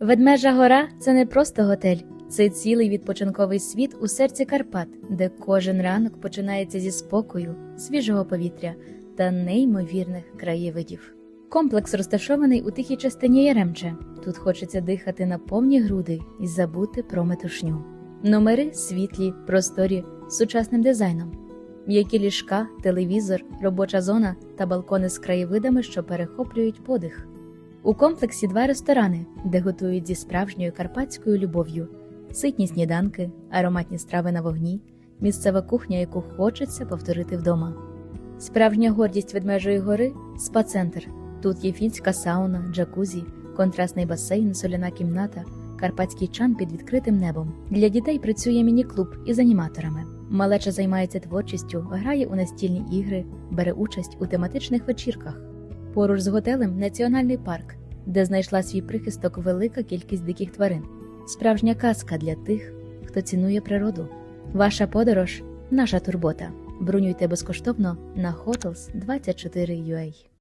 Ведмежа гора це не просто готель, це цілий відпочинковий світ у серці Карпат, де кожен ранок починається зі спокою, свіжого повітря та неймовірних краєвидів. Комплекс розташований у тихій частині Яремче. Тут хочеться дихати на повні груди і забути про метушню. Номери світлі, просторі, з сучасним дизайном, м'які ліжка, телевізор, робоча зона та балкони з краєвидами, що перехоплюють подих. У комплексі два ресторани, де готують зі справжньою карпатською любов'ю, ситні сніданки, ароматні страви на вогні, місцева кухня, яку хочеться повторити вдома. Справжня гордість ведмежої гори спа-центр. Тут є фінська сауна, джакузі, контрастний басейн, соляна кімната, карпатський чан під відкритим небом. Для дітей працює міні-клуб із аніматорами. Малеча займається творчістю, грає у настільні ігри, бере участь у тематичних вечірках. Поруч з готелем національний парк, де знайшла свій прихисток велика кількість диких тварин. Справжня казка для тих, хто цінує природу. Ваша подорож наша турбота. Бронюйте безкоштовно на hotels24.ua